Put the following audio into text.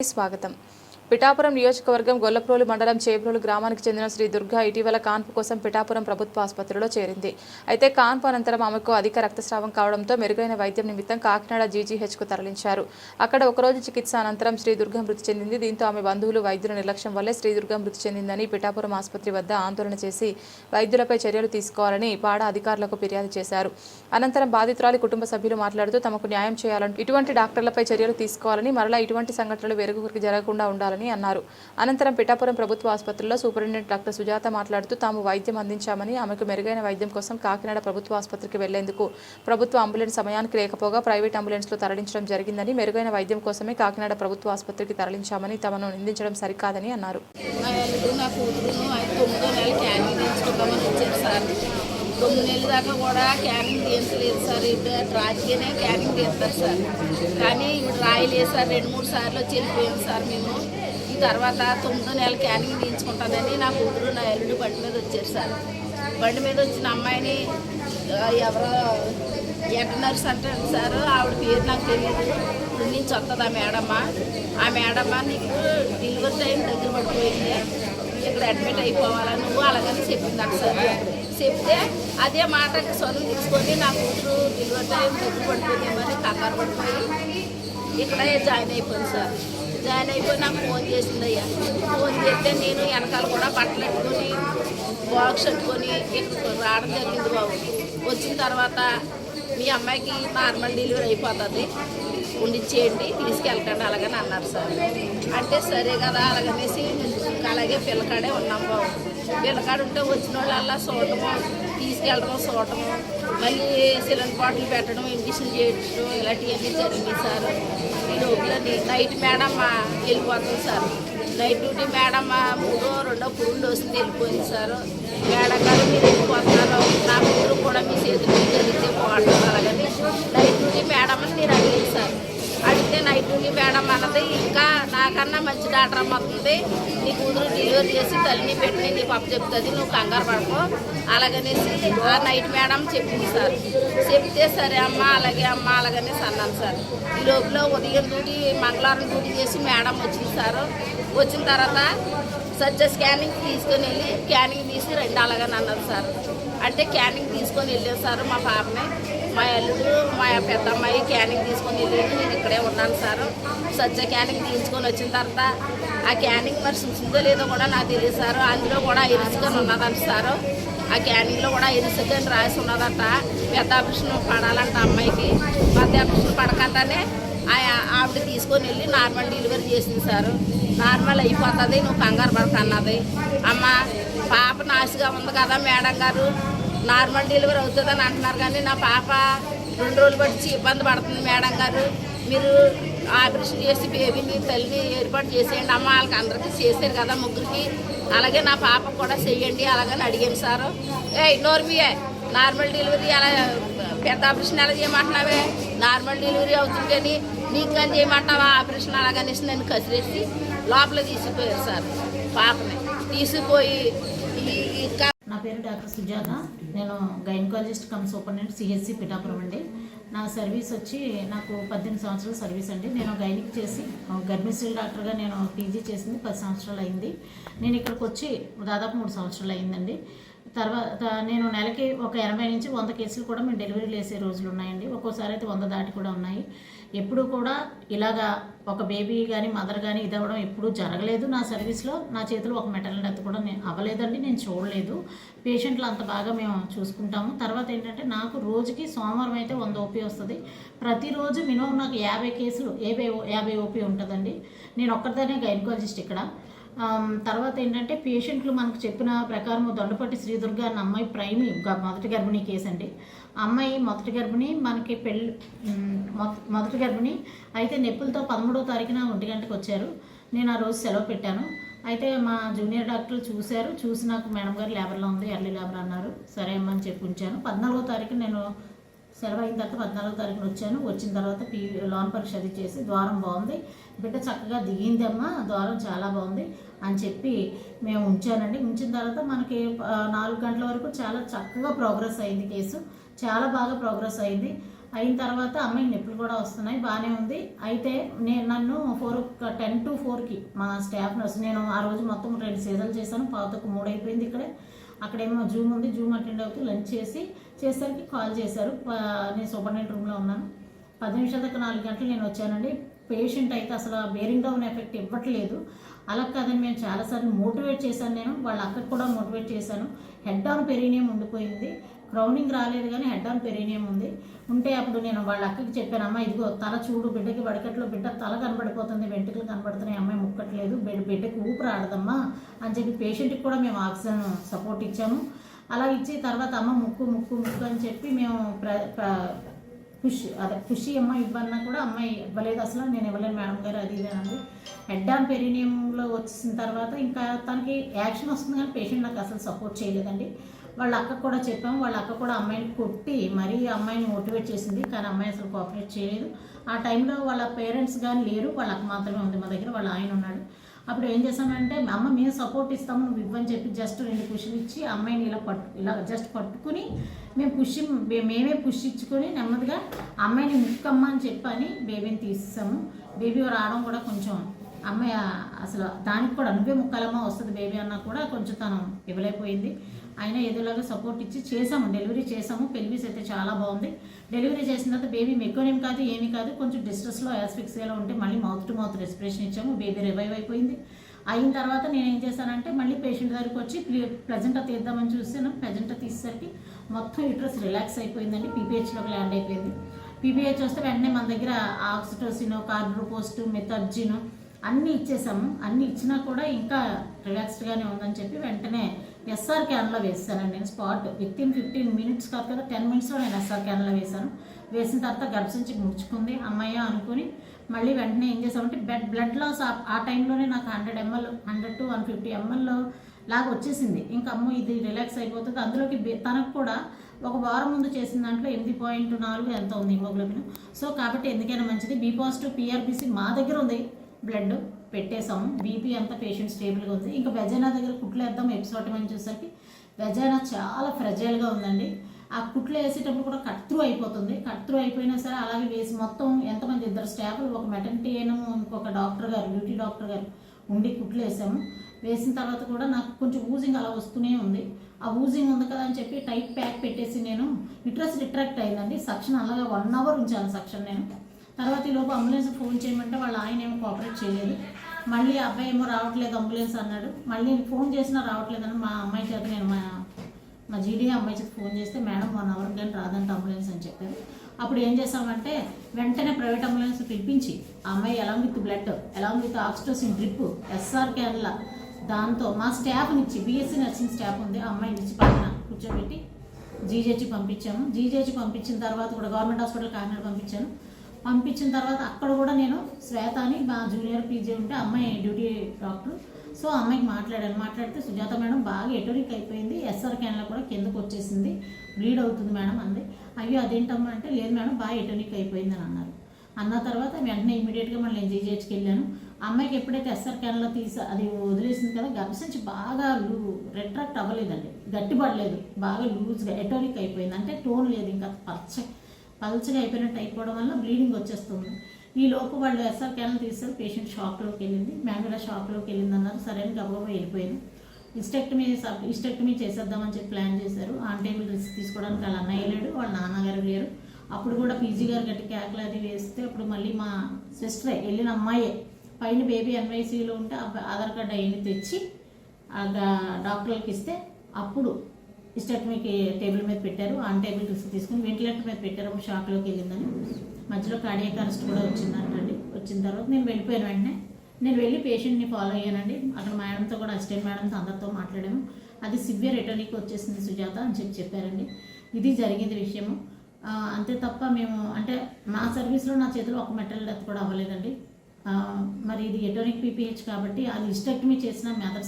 స్వాగతం. పిఠాపురం నియోజకవర్గం గొల్లప్రోలు మండలం చేబ్రోలు గ్రామానికి చెందిన శ్రీ దుర్గా ఇటీవల కాన్పు కోసం పిఠాపురం ప్రభుత్వ ఆసుపత్రిలో చేరింది. అయితే కాన్పు అనంతరం ఆమెకు అధిక రక్తస్రావం కావడంతో మెరుగైన వైద్యం నిమిత్తం కాకినాడ జీజీహెచ్కు తరలించారు. అక్కడ ఒకరోజు చికిత్స అనంతరం శ్రీ దుర్గ మృతి చెందింది. దీంతో ఆమె బంధువులు వైద్యుల నిర్లక్ష్యం వల్లే శ్రీ దుర్గ మృతి చెందిందని పిఠాపురం ఆసుపత్రి వద్ద ఆందోళన చేసి వైద్యులపై చర్యలు తీసుకోవాలని పాడ అధికారులకు ఫిర్యాదు చేశారు. అనంతరం బాధితురాలి కుటుంబ సభ్యులు మాట్లాడుతూ తమకు న్యాయం చేయాలంటూ ఇటువంటి డాక్టర్లపై చర్యలు తీసుకోవాలని మరలా ఇటువంటి సంఘటనలు వేరొకరికి జరగకుండా ఉండాలని అన్నారు. అనంతరం పిఠాపురం ప్రభుత్వ ఆసుపత్రిలో సూపరింటెండెంట్ డాక్టర్ సుజాత మాట్లాడుతూ తాము వైద్యం అందించామని ఆమెకు మెరుగైన వైద్యం కోసం కాకినాడ ప్రభుత్వ ఆసుపత్రికి వెళ్ళేందుకు ప్రభుత్వ అంబులెన్స్ సమయానికి లేకపోగా ప్రైవేట్ అంబులెన్స్లో తరలించడం జరిగిందని మెరుగైన వైద్యం కోసమే కాకినాడ ప్రభుత్వ ఆసుపత్రికి తరలించామని తమను నిందించడం సరికాదని అన్నారు. కూతురును ఆయన సార్. తొమ్మిది నెలల దాకా కూడా క్యానింగ్ తీయించలేదు సార్. ఇప్పుడు రాజకీయనే క్యానింగ్ తీస్తారు సార్. కానీ ఇప్పుడు రాయలేదు సార్ రెండు మూడు సార్లు వచ్చి వెళ్ళిపోయాం సార్ మేము. తర్వాత తొమ్మిదో నెల క్యానింగ్ తీయించుకుంటానని నా కూతురు నా అల్లుడు బండి మీద వచ్చారు సార్. బండి మీద వచ్చిన అమ్మాయిని ఎవరో ఎట్ నర్స్ అంటారు సార్ ఆవిడ పేరు నాకు తెలియదు ఇప్పుడు నుంచి వస్తుంది ఆ మేడమ్మ? ఆ మేడమ్మ నీకు డెలివరీ టైం దగ్గర పడిపోయింది. ఇక్కడ అడ్మిట్ అయిపోవాలా నువ్వు? అలాగని చెప్పింది అక్కడ సార్. చెప్తే అదే మాట చదువు తీసుకొని నా కూతురు డెలివరీ టైం దగ్గర పడిపోయిందేమని కంగారు పడిపోయి ఇక్కడే జాయిన్ అయిపోయింది సార్. గాలి అయిపోయి నాకు ఫోన్ చేసింది అయ్యా. ఫోన్ చేస్తే నేను వెనకాల కూడా బట్టలు పెట్టుకొని బాక్స్ పెట్టుకొని రావడం జరిగింది బాబు. వచ్చిన తర్వాత మీ అమ్మాయికి నార్మల్ డెలివరీ అయిపోతుంది. ఉండిచ్చేయండి తీసుకెళ్ళకండి అలాగని అన్నారు సార్. అంటే సరే కదా అలాగనేసి అలాగే పిల్లకాడే ఉన్నాం బాబు. పిల్లకాడు ఉంటే వచ్చిన అలా చూడటము తీసుకెళ్ళడం చూడటము. మళ్ళీ సిలిండర్ బాటిల్ పెట్టడం ఇంజక్షన్ చేయడం ఇలాంటివన్నీ జరిగింది సార్. ఈ లోపల నైట్ మేడం వెళ్ళిపోతుంది సార్. నైట్ డ్యూటీ మేడం మూడో రెండో పురుడు వస్తుంది వెళ్ళిపోయింది సార్. మేడం గారు మీరు వెళ్ళిపోతున్నారు. నా కూతురు కూడా మీ చేతులు జరిగితే బాగుంటుంది అలాగని. నైట్ డ్యూటీ మేడం అని నేను అడిగాను సార్. అడిగితే నైట్ డ్యూటీ మేడం అన్నది ఇంకా నాకన్నా మంచి డాక్టర్ అమ్మతుంది నీ కూతురు డెలివరీ చేసి తల్లిని పెట్టి నీకు అప్పు చెప్తుంది నువ్వు కంగారు పడుకో. అలాగనేసి ఆ నైట్ మేడం చెప్పింది సార్. చెప్తే సరే అమ్మ అలాగే అమ్మ అలాగనేసి అన్నాను సార్. ఈ లోపల ఉదయం డ్యూటీ మంగళవారం డ్యూటీ చేసి మేడం వచ్చింది సార్. వచ్చిన తర్వాత సజ్జ స్కానింగ్ తీసుకొని వెళ్ళి స్కానింగ్ తీసి రెండు అలాగని అన్నారు సార్. అంటే క్యానింగ్ తీసుకొని వెళ్ళాను సార్ మా పాపని. మా అల్లుడు మా పెద్ద అమ్మాయి క్యానింగ్ తీసుకొని వెళ్ళాను నేను ఇక్కడే ఉన్నాను సార్. సజ్జ క్యానింగ్ తీసుకొని వచ్చిన తర్వాత ఆ క్యానింగ్ మరి చూసిందో లేదో కూడా నాకు తెలియదు సార్. అందులో కూడా ఇరుసుకొని ఉన్నదంట సార్. ఆ క్యానింగ్లో కూడా ఇరుసుకొని రాసి ఉన్నదంట. పెద్ద ఆపరేషన్ పడాలంట అమ్మాయికి. పెద్ద ఆపరేషన్ పడకుండానే ఆ- ఆవిడ తీసుకొని వెళ్ళి నార్మల్ డెలివరీ చేసింది సార్. నార్మల్ అయిపోతుంది నువ్వు కంగారు పడక అన్నది. అమ్మ పాప నాసిగా ఉంది కదా మేడం గారు. నార్మల్ డెలివరీ అవుతుందని అంటున్నారు కానీ నా పాప రెండు రోజులు బట్టి ఇబ్బంది పడుతుంది మేడం గారు. మీరు ఆపరేషన్ చేసి బేబీని తల్లిని ఏర్పాటు చేసేయండి అమ్మ వాళ్ళకి అందరికీ చేశారు కదా ముగ్గురికి. అలాగే నా పాప కూడా చేయండి అలాగని అడిగాను సారు. ఏ నోర్మియే నార్మల్ డెలివరీ అలా పెద్ద ఆపరేషన్ ఎలా చేయమంటున్నావే? నార్మల్ డెలివరీ అవుతుంటేని నీకు కానీ చేయమంటావా ఆపరేషన్ అలాగనేసి నన్ను కసిరేసి లోపల తీసుకుపోయారు సార్ పాపని. తీసుకుపోయి పేరు డాక్టర్ సుజాత. నేను gynaecologist cum superintendent CHC Pithapuram అండి. నా సర్వీస్ వచ్చి నాకు పద్దెనిమిది సంవత్సరాల సర్వీస్ అండి. నేను గైనిక్ చేసి గర్భిణీ డాక్టర్గా నేను పీజీ చేసింది పది సంవత్సరాలు అయింది. నేను ఇక్కడికి వచ్చి దాదాపు మూడు సంవత్సరాలు అయిందండి. తర్వాత నేను నెలకి ఒక ఎనభై నుంచి వంద కేసులు కూడా మేము డెలివరీలు వేసే రోజులు ఉన్నాయండి. ఒక్కోసారి అయితే వంద దాటి కూడా ఉన్నాయి. ఎప్పుడు కూడా ఇలాగా ఒక బేబీ కానీ మదర్ కానీ ఇది అవ్వడం ఎప్పుడూ జరగలేదు నా సర్వీస్లో. నా చేతిలో ఒక మెటల్ డెత్ కూడా నేను అవ్వలేదండి నేను చూడలేదు. పేషెంట్లు అంత బాగా మేము చూసుకుంటాము. తర్వాత ఏంటంటే నాకు రోజుకి సోమవారం అయితే వంద ఓపీ వస్తుంది. ప్రతిరోజు మినిమం నాకు యాభై కేసులు యాభై యాభై ఓపీ ఉంటుందండి. నేను ఒక్కరిదానే గైనకాలజిస్ట్ ఇక్కడ. తర్వాత ఏంటంటే పేషెంట్లు మనకు చెప్పిన ప్రకారం దొండపట్టి శ్రీదుర్గ అన్న అమ్మాయి ప్రైమ్ మొదటి గర్భిణీ కేసు అండి. అమ్మాయి మొదటి గర్భిణి మనకి పెళ్ళి మొదటి గర్భిణి అయితే నొప్పులతో పదమూడవ తారీఖున ఒంటి గంటకు వచ్చారు. నేను ఆ రోజు సెలవు పెట్టాను. అయితే మా జూనియర్ డాక్టర్లు చూశారు. చూసి నాకు మేడం గారు లేబర్లో ఉంది ఎర్లీ లేబర్ అన్నారు. సరే అమ్మని అని చెప్పి ఉంచాను. పద్నాలుగో తారీఖు నేను సెలవు అయిన తర్వాత పద్నాలుగో తారీఖున వచ్చాను. వచ్చిన తర్వాత పీ లోన్ పరీక్ష అది చేసి ద్వారం బాగుంది. బిడ్డ చక్కగా దిగిందమ్మా ద్వారం చాలా బాగుంది అని చెప్పి మేము ఉంచానండి. ఉంచిన తర్వాత మనకి నాలుగు గంటల వరకు చాలా చక్కగా ప్రోగ్రెస్ అయింది కేసు. చాలా బాగా ప్రోగ్రెస్ అయింది. అయిన తర్వాత అమ్మాయికి నొప్పులు కూడా వస్తున్నాయి బాగానే ఉంది. అయితే నేను నన్ను ఫోర్ టెన్ టు ఫోర్కి మా స్టాఫ్ నర్స్ నేను ఆ రోజు మొత్తం రెండు సీజన్లు చేశాను. పాతకు మూడు అయిపోయింది ఇక్కడే. అక్కడేమో జూమ్ ఉంది జూమ్ అటెండ్ అవుతూ లంచ్ చేసి చేసరికి కాల్ చేశారు. ప- నేను సూపర్నెంట్ రూమ్లో ఉన్నాను. పది నిమిషాల దాకా నాలుగు గంటలు నేను వచ్చానండి. పేషెంట్ అయితే అసలు బేరింగ్ డౌన్ ఎఫెక్ట్ ఇవ్వట్లేదు. అలా కాదని మేము చాలాసార్లు మోటివేట్ చేశాను నేను. వాళ్ళ అక్కకు కూడా మోటివేట్ చేశాను. హెడ్ డౌన్ పెరిగినే ఉండిపోయింది. క్రౌనింగ్ రాలేదు కానీ హెడ్ ఆన్ పెరేనియం ఉంది. ఉంటే అప్పుడు నేను వాళ్ళ అక్కకి చెప్పాను అమ్మ ఇదిగో తల చూడు బిడ్డకి వడకట్లో బిడ్డ తల కనబడిపోతుంది వెంట్రుకలు కనబడుతున్నాయి అమ్మాయి ముక్కట్లేదు బిడ్డ బిడ్డకు ఊపిరి ఆడదమ్మా అని చెప్పి పేషెంట్కి కూడా మేము ఆక్సిజన్ సపోర్ట్ ఇచ్చాము. అలా ఇచ్చి తర్వాత అమ్మ ముక్కు ముక్కు ముక్కు అని చెప్పి మేము ప్ర ప్ర- పుష్ అదే పుషి అమ్మ ఇవ్వన్నా కూడా అమ్మాయి ఇవ్వలేదు అసలు నేను ఇవ్వలేను మేడం గారు అది ఇదేనండి హెడ్ ఆన్ పెరీనియంలో వచ్చిన తర్వాత ఇంకా తనకి యాక్షన్ వస్తుంది కానీ పేషెంట్ నాకు అసలు సపోర్ట్ చేయలేదండి. వాళ్ళ అక్క కూడా చెప్పాము. వాళ్ళ అక్క కూడా అమ్మాయిని కొట్టి మరీ అమ్మాయిని మోటివేట్ చేసింది. కానీ అమ్మాయి అసలు కోఆపరేట్ చేయలేదు. ఆ టైంలో వాళ్ళ పేరెంట్స్ కానీ లేరు. వాళ్ళ అక్క మాత్రమే ఉంది మా దగ్గర. వాళ్ళ ఆయన ఉన్నాడు. అప్పుడు ఏం చేశానంటే అమ్మ మేము సపోర్ట్ ఇస్తాము. నువ్వు ఇవ్వని చెప్పి జస్ట్ రెండు పుష్లు ఇచ్చి అమ్మాయిని ఇలా పట్టు ఇలా జస్ట్ పట్టుకుని మేము పుష్ మేమే పుష్ ఇచ్చుకొని నెమ్మదిగా అమ్మాయిని ముక్కమ్మ అని చెప్పని బేబీని తీసేసాము. బేబీ రావడం కూడా కొంచెం అమ్మాయి అసలు దానికి కూడా నువ్వే ముక్కలమ్మ వస్తుంది బేబీ అన్నా కూడా కొంచెం తను ఇవ్వలేకపోయింది. అయినా ఏదోలాగా సపోర్ట్ ఇచ్చి చేసాము డెలివరీ చేసాము పెల్విస్ అయితే చాలా బాగుంది. డెలివరీ చేసిన తర్వాత బేబీ మెక్కోనేం కాదు ఏమీ కాదు. కొంచెం డిస్ట్రెస్లో యాస్ఫిక్సియాలో ఉంటే మళ్ళీ మౌత్ టు మౌత్ రెస్పిరేషన్ ఇచ్చాము. బేబీ రివైవ్ అయిపోయింది. అయిన తర్వాత నేను ఏం చేశానంటే మళ్ళీ పేషెంట్ దగ్గరికి వచ్చి ప్లెజెంటా తీద్దామని చూసాను ప్లెజెంటా తీసేసరికి మొత్తం యూట్రస్ రిలాక్స్ అయిపోయిందండి. పీపీహెచ్లోకి ల్యాండ్ అయిపోయింది. పీపీహెచ్ వస్తే వెంటనే మన దగ్గర ఆక్సిటోసిన్ కార్బ్రోపోస్ట్ మెథర్జిన్ అన్నీ ఇచ్చేసాము. అన్నీ ఇచ్చినా కూడా ఇంకా రిలాక్స్డ్గానే ఉందని చెప్పి వెంటనే ఎస్ఆర్ క్యాన్లో వేసానండి నేను spot within fifteen minutes కాదు కదా టెన్ మినిట్స్లో నేను ఎస్ఆర్ క్యాన్లో వేశాను. వేసిన తర్వాత గర్భసంచి ముడుచుకుంది. అమ్మయ్య అనుకుని మళ్ళీ వెంటనే ఏం చేసామంటే బెడ్ బ్లడ్ లాస్ ఆ- టైంలోనే నాకు hundred ML hundred to one fifty ML లాగా వచ్చేసింది. ఇంకా అమ్మ ఇది రిలాక్స్ అయిపోతుంది. అందులోకి తనకు కూడా ఒక వారం ముందు చేసిన దాంట్లో ఎనిమిది పాయింట్ నాలుగు ఎంత ఉంది హిమోగ్లోబిన్? సో కాబట్టి ఎందుకైనా మంచిది. బీ పాజిటివ్ పిఆర్బిసి మా దగ్గర ఉంది. బ్లడ్ పెట్టేసాము బీపీ అంతా పేషెంట్ స్టేబుల్గా ఉంది. ఇంకా వెజైనా దగ్గర కుట్లు వేద్దాం ఎపిసోడ్ అని చూసరికి వెజైనా చాలా ఫ్రెజైల్గా ఉందండి. ఆ కుట్లు వేసేటప్పుడు కూడా కట్ త్రూ అయిపోతుంది. కట్ త్రూ అయిపోయినా సరే అలాగే వేసి మొత్తం ఎంతమంది ఇద్దరు స్టాఫ్లు ఒక మెటర్నిటీ అయినా ఇంకొక డాక్టర్ గారు బ్యూటీ డాక్టర్ గారు ఉండి కుట్లు వేసాము. వేసిన తర్వాత కూడా నాకు కొంచెం ఊజింగ్ అలా వస్తూనే ఉంది. ఆ ఊజింగ్ ఉంది కదా అని చెప్పి టైట్ ప్యాక్ పెట్టేసి నేను ఇట్రస్ రిట్రాక్ట్ అయిందండి. సక్షన్ అలాగే వన్ అవర్ ఉంచాను సక్షన్ నేను. తర్వాత ఈ లోపు అంబులెన్స్ ఫోన్ చేయమంటే వాళ్ళ ఆయన ఏమో కోఆపరేట్ చేయలేదు. మళ్ళీ అబ్బాయి ఏమో రావట్లేదు అంబులెన్స్ అన్నాడు. మళ్ళీ ఫోన్ చేసినా రావట్లేదని మా అమ్మాయి చేత నేను మా మా జీడీ అమ్మాయి చేత ఫోన్ చేస్తే మేడం వన్ అవర్ కానీ రాదంట అంబులెన్స్ అని చెప్పారు. అప్పుడు ఏం చేసామంటే వెంటనే ప్రైవేట్ అంబులెన్స్ పిలిపించి ఆ అమ్మాయి along with blood along with oxytocin drip SR క్యాన్ల దాంతో మా స్టాఫ్ని ఇచ్చి బీఎస్సీ నర్సింగ్ స్టాఫ్ ఉంది ఆ అమ్మాయిని ఇచ్చి పక్కన కూర్చోబెట్టి జీజేచి పంపించాము. జీజేచి పంపించిన తర్వాత కూడా గవర్నమెంట్ హాస్పిటల్ కాకినాడ పంపించాను. పంపించిన తర్వాత అక్కడ కూడా నేను శ్వేత అని మా జూనియర్ పీజీ ఉంటే అమ్మాయి డ్యూటీ డాక్టర్. సో అమ్మాయికి మాట్లాడాను. మాట్లాడితే సుజాత మేడం బాగా ఎటోరిక్ అయిపోయింది. ఎస్ఆర్ క్యాన్లో కూడా కిందకు వచ్చేసింది. బ్లీడ్ అవుతుంది మేడం అంది. అయ్యో అదేంటమ్మా అంటే లేదు మేడం బాగా ఎటోనిక్ అయిపోయింది అని అన్నారు. అన్న తర్వాత వెంటనే ఇమీడియట్గా మళ్ళీ నేను చేసుకు వెళ్ళాను. అమ్మాయికి ఎప్పుడైతే ఎస్ఆర్ క్యాన్లో తీసి అది వదిలేసింది కదా గర్భసంచి బాగా లూ రెట్రాక్ట్ అవ్వలేదండి. గట్టిపడలేదు. బాగా లూజ్గా ఎటోనిక్ అయిపోయింది. అంటే టోన్ లేదు ఇంకా పచ్చ పల్చగా అయిపోయినట్టు అయిపోవడం వల్ల బ్లీడింగ్ వచ్చేస్తుంది. ఈ లోపు వాళ్ళు ఎస్ఆర్ క్యాన్లు తీస్తారు పేషెంట్ షాక్లోకి వెళ్ళింది. మ్యానులా షాక్లోకి వెళ్ళింది అన్నారు. సరే అని గబగబా వెళ్ళిపోయింది ఇస్టెక్టమీ సబ్ ఇస్టెక్టమీ చేసేద్దామని చెప్పి ప్లాన్ చేశారు. ఆన్ టైం రిస్క్ తీసుకోవడానికి వాళ్ళ అన్నయ్య లేడు వాళ్ళ నాన్నగారు లేరు. అప్పుడు కూడా పీజీ గారు గట్టి కేకలు అది వేస్తే అప్పుడు మళ్ళీ మా సిస్టరే వెళ్ళిన అమ్మాయే. పైన బేబీ ఎన్వైసీలో ఉంటే ఆ ఆధార్ కార్డు అవన్నీ తెచ్చి ఆ డాక్టర్లకు ఇస్తే అప్పుడు ఇస్టెక్టమీకి టేబుల్ మీద పెట్టారు. ఆన్ టేబుల్ రిస్క్ తీసుకుని వెంటిలేటర్ మీద పెట్టారు. షాప్లోకి షాక్లోకి వెళ్ళిందని. మధ్యలో కార్డియక్ అరెస్ట్ కూడా వచ్చిందంటండి. వచ్చిన తర్వాత నేను వెళ్ళిపోయాను వెంటనే. నేను వెళ్ళి పేషెంట్ని ఫాలో అయ్యానండి. అక్కడ మేడంతో కూడా అసిస్టెంట్ మేడంతో అందరితో మాట్లాడాము. అది సివియర్ ఎటోనిక్ వచ్చేసింది సుజాత అని చెప్పి చెప్పారండి. ఇది జరిగింది విషయము. అంతే తప్ప మేము అంటే మా సర్వీస్లో నా చేతిలో ఒక మెటల్ డెత్ కూడా అవ్వలేదండి. మరి ఇది ఎటోనిక్ పీపీహెచ్ కాబట్టి అది ఇస్టెక్టమీ చేసిన మెథడ్స్